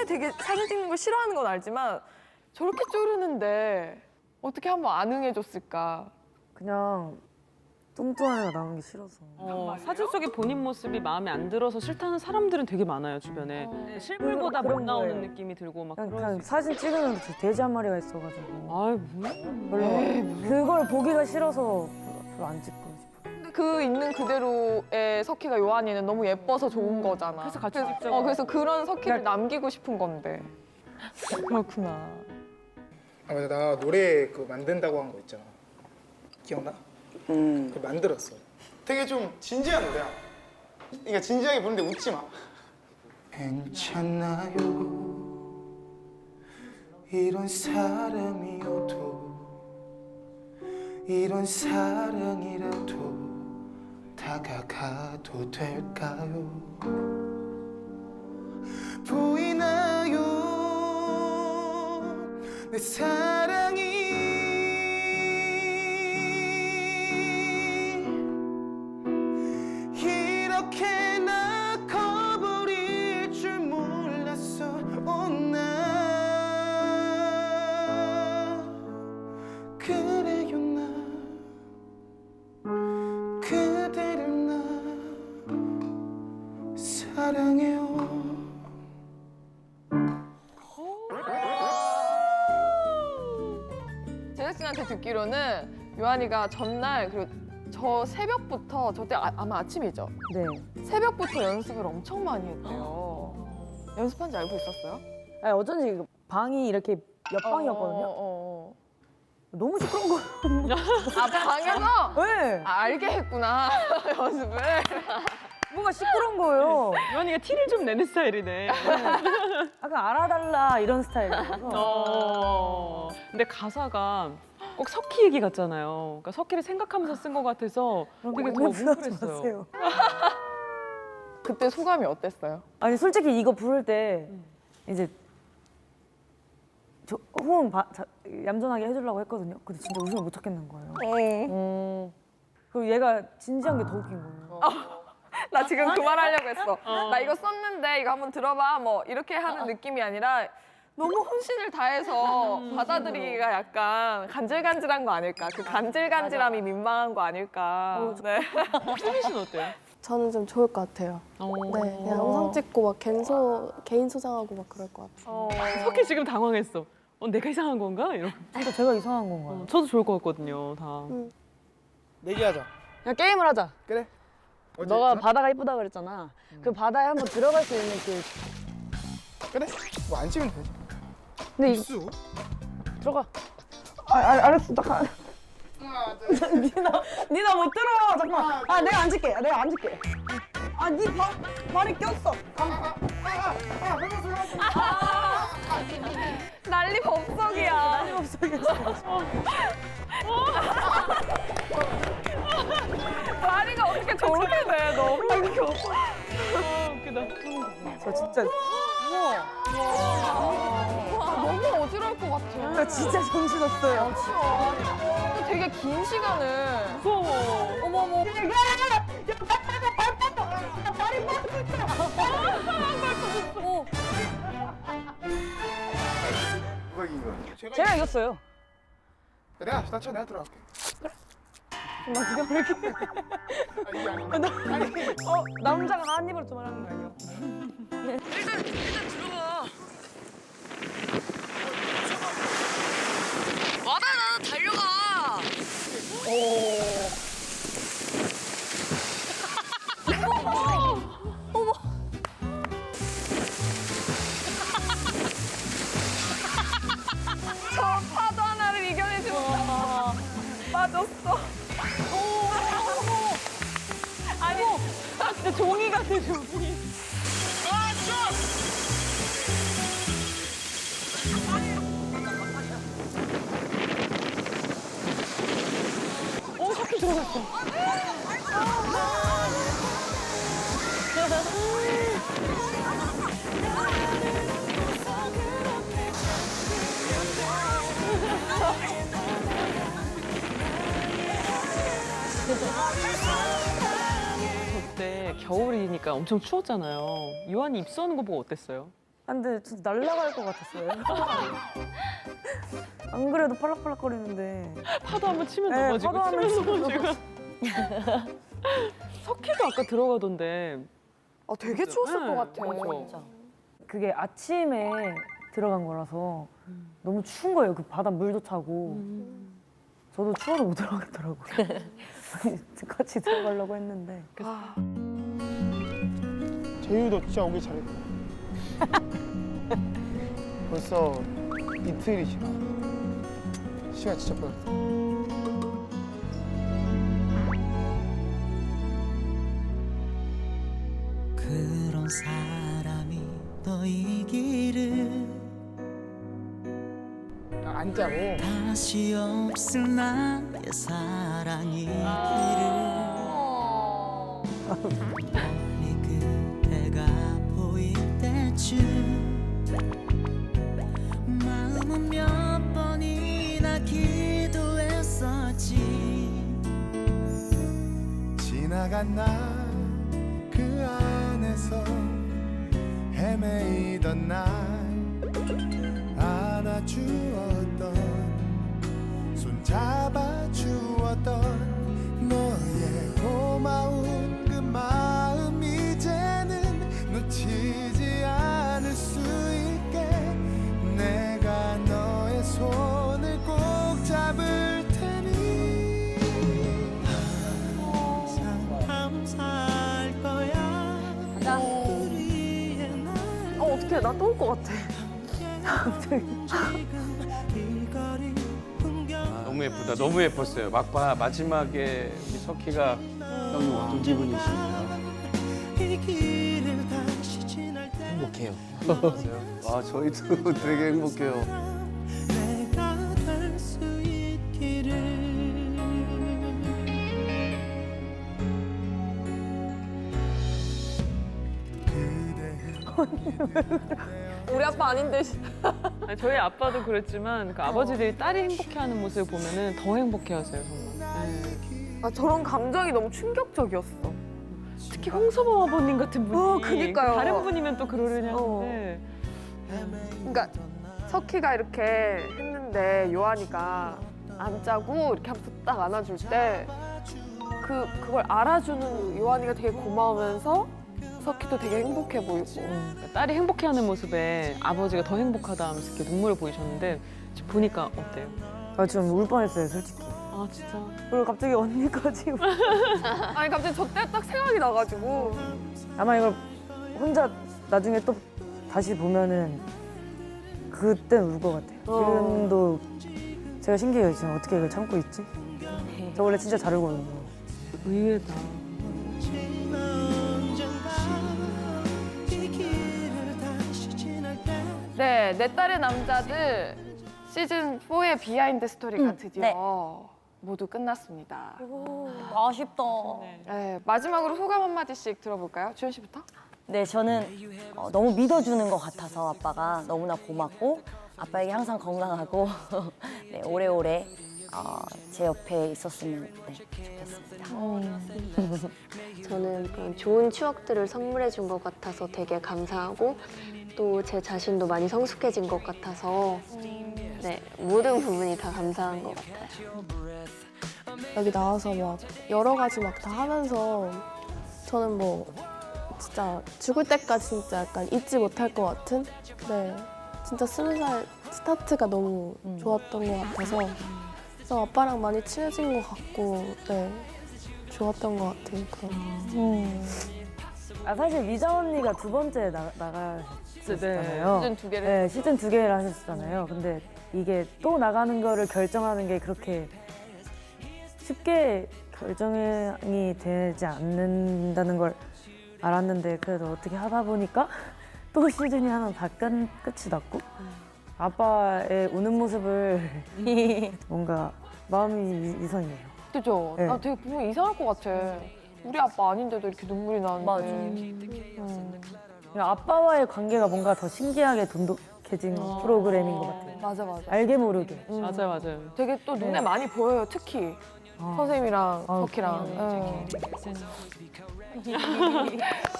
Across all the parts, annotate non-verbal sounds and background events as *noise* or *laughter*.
원래 되게 사진 찍는 걸 싫어하는 건 알지만 저렇게 쪼르는데 어떻게 한번 안 응해줬을까? 그냥 뚱뚱한 애가 나오는 게 싫어서. 어, 사진 속에 본인 모습이 마음에 안 들어서 싫다는 사람들은 되게 많아요 주변에. 실물보다 못 그런 나오는 거예요. 느낌이 들고 막 그냥, 그럴 그냥 수 사진 찍으면 저 돼지 한 마리가 있어가지고. 아이 뭐야? 별로 그걸 보기가 싫어서 별로 안 찍고 그 있는 그대로의 석희가 요한이는 너무 예뻐서 좋은 거잖아. 그래서 같이 찍자고. 어, 그래서 그런 석희를 남기고 싶은 건데. 그렇구나. 아 맞아 나 노래 그 만든다고 한 거 있잖아 기억나? 그 만들었어 되게 좀 진지한 노래야 그러니까 진지하게 부르는데 웃지 마 괜찮나요 이런 사람이어도 이런 사랑이라도 다가가도 될까요? 보이나요? 내 사랑이 이렇게 나 커버릴 줄 몰랐어 오나. 그 듣기로는 요한이가 전날 그리고 저 새벽부터 저때 아, 아마 아침이죠. 네. 새벽부터 연습을 엄청 많이 했대요. 연습한 지 알고 있었어요? 아니, 어쩐지 그 방이 이렇게 옆 방이었거든요. 어, 어, 너무 시끄러운 거예요. 어. 아 방에서 네. 아, 알게 했구나 *laughs* 연습을. 뭔가 시끄러운 거예요. 유한이가 티를 좀 내는 스타일이네 약간 알아달라 이런 스타일이어서. 어. 근데 가사가 꼭 석희 얘기 같잖아요 그러니까 석희를 생각하면서 쓴 것 같아서 되게 더 뭉클했어요. *laughs* 그때 소감이 어땠어요? 아니 솔직히 이거 부를 때 음. 이제 저 호응 바, 자, 얌전하게 해주려고 했거든요. 근데 진짜 웃음을 못 찾겠는 거예요. 어. 그리고 얘가 진지한 게 더 웃긴 거예요. *laughs* 나 지금 그 말 하려고 했어. 나 이거 썼는데 이거 한번 들어봐. 뭐 이렇게 하는 느낌이 아니라 너무 혼신을 다해서 *laughs* 받아들이기가 약간 간질간질한 거 아닐까. 그 간질간질함이 민망한 거 아닐까. 네. *laughs* 수민 씨는 어때요? 저는 좀 좋을 것 같아요. 어. 네, 그냥 영상 찍고 막 개인소, 개인 소장하고 막 그럴 것 같아요. 어. *laughs* 석희 지금 당황했어 어, 내가 이상한 건가? 이러고 그러니까 제가 이상한 건가요? 어, 저도 좋을 것 같거든요 다 내기하자 그냥 게임을 하자. 그래 어제 너가 했잖아? 바다가 이쁘다 그랬잖아. 그 바다에 한번 들어갈 수 있는 그 그래 뭐안 찍으면 되지 근데 이, 수 들어가. 아, 아, 알았어. 잠깐. *laughs* 니나 니나 못 들어. 잠깐. 아 내가 앉을게. 내가 앉을게. 아니 발 발이 꼈어. 난리 법석이야. 난리 법석이었어. 다리가 어떻게 저렇게 돼? 너무 웃겨. 아, 웃기다 저 진짜 너무 어지러울 것 같아. 저 진짜 정신 없어요. 또 되게 긴 시간을. 무서워 어머머. 누가 이긴 거야? 제가 이겼어요. 내가 나 쳐 내가 들어갈게 나 지금 왜 이렇게 아 이게 아닌가 어 남자가 한 입으로 좀 하는 거 아니야? 빠졌어. 아니, 진짜 종이 같아 종이 어 석희 들어갔어 겨울이니까 엄청 추웠잖아요. 유한이 입수하는 거 보고 어땠어요? 아, 근데 진짜 날아갈 것 같았어요. *laughs* 안 그래도 팔락팔락거리는데. 파도 한번 치면 네, 넘어지고 파도 한번 치면 치면 넘어지고. *laughs* 석희도 아까 들어가던데. 아, 되게 추웠을 네, 것 같아. 맞아. 그게 아침에 들어간 거라서 너무 추운 거예요. 그 바다 물도 차고. 저도 추워서 못 들어가겠더라고요. *laughs* 같이 들어가려고 했는데. 제주도 진짜 오기 잘했다. *laughs* 벌써 이틀이 지나. 시간 진짜 빠르다. 그런 사람이 너이기를 안 짜고. 다시 없을 나의 사랑이기를 *laughs* 쯤 마음은 몇 번이나 기도했었지. 지나간 날 그 안에서 헤매이던 날 안아주었던 어, 어떡해. 나또올것 같아. 이 거리 풍경 너무 예쁘다. 너무 예뻤어요. 막바 마지막에 우리 석희가 형님 어떤 기분이신가요? 행복해요. 아 저희도 *laughs* 되게 행복해요. *laughs* 우리 아빠 아닌데. *laughs* 아니, 저희 아빠도 그랬지만 그 아버지들이 딸이 행복해하는 모습을 보면은 더 행복해하세요 정말. 네. 아, 저런 감정이 너무 충격적이었어. 특히 홍서범 아버님 같은 분이 어, 그니까요. 다른 분이면 또 그러려니 하는데 그러니까 석희가 이렇게 했는데 요한이가 안 짜고 이렇게 하면서 딱 안아줄 때 그 그걸 알아주는 요한이가 되게 고마우면서 석희도 되게 행복해 보이고. 그러니까 딸이 행복해하는 모습에 아버지가 더 행복하다 하면서 이렇게 눈물을 보이셨는데 지금 보니까 어때요? 아, 지금 울 뻔했어요, 솔직히. 아 진짜 그리고 갑자기 언니까지. *laughs* 아니 갑자기 저 때 딱 생각이 나가지고 아마 이걸 혼자 나중에 또 다시 보면은 그땐 울 것 같아요. 지금도 제가 신기해요. 지금 어떻게 이걸 참고 있지? 저 원래 진짜 잘 울거든요. 의외다. 네, 내 딸의 남자들 시즌 4의 비하인드 스토리가 드디어 네. 모두 끝났습니다. 아쉽다. 네, 마지막으로 소감 한 마디씩 들어볼까요? 주현 씨부터. 네, 저는 어, 너무 믿어주는 것 같아서 아빠가 너무나 고맙고 아빠에게 항상 건강하고 *laughs* 네, 오래오래 어, 제 옆에 있었으면 네, 좋겠습니다. 저는 그런 좋은 추억들을 선물해 준 것 같아서 되게 감사하고 또 제 자신도 많이 성숙해진 것 같아서 네 모든 부분이 다 감사한 것 같아요. 여기 나와서 막 여러 가지 막 다 하면서 저는 뭐 진짜 죽을 때까지 진짜 약간 잊지 못할 것 같은? 네 진짜 스무 살 스타트가 너무 좋았던 것 같아서 그래서 아빠랑 많이 친해진 것 같고 네 좋았던 것 같아요 그런 아, 사실 미자 언니가 두 번째 나, 나가셨 잖아요. 시즌 두 개를. 네, 시즌 두 개를 하셨잖아요. 근데 이게 또 나가는 거를 결정하는 게 그렇게 쉽게 결정이 되지 않는다는 걸 알았는데 그래도 어떻게 하다 보니까 *laughs* 또 시즌이 하나 다 끝, 끝이 났고 아빠의 우는 모습을 *laughs* 뭔가 마음이 이상해요. 그죠? 네. 나 되게 보면 이상할 것 같아. 우리 아빠 아닌데도 이렇게 눈물이 나는데. 맞아. 음. 아빠와의 관계가 뭔가 더 신기하게 돈독해진 프로그램인 것 같아요. 맞아 맞아. 알게 모르게. 음. 맞아요 맞아요. 되게 또 눈에 네. 많이 보여요. 특히 선생님이랑 어, 석희랑.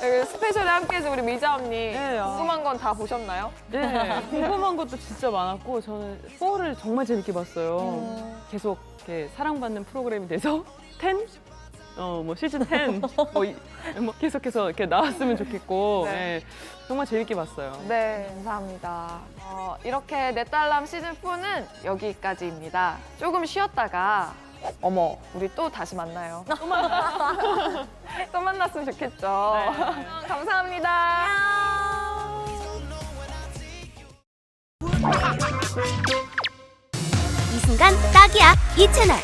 네, 스페셜에 함께해준 우리 미자 언니 네, 아. 궁금한 건 다 보셨나요? 네, 궁금한 것도 진짜 많았고 저는 4를 정말 재밌게 봤어요. 계속 이렇게 사랑받는 프로그램이 돼서 *laughs* 10? 어, 뭐 시즌 10, 뭐, 이- 뭐 계속해서 이렇게 나왔으면 좋겠고 네. 네, 정말 재밌게 봤어요. 네, 감사합니다. 어, 이렇게 내 딸람 시즌 4는 여기까지입니다. 조금 쉬었다가 어머, 우리 또 다시 만나요. 또 만나. *laughs* 또 만났으면 좋겠죠. *laughs* 감사합니다. 이 순간 딱이야 이 채널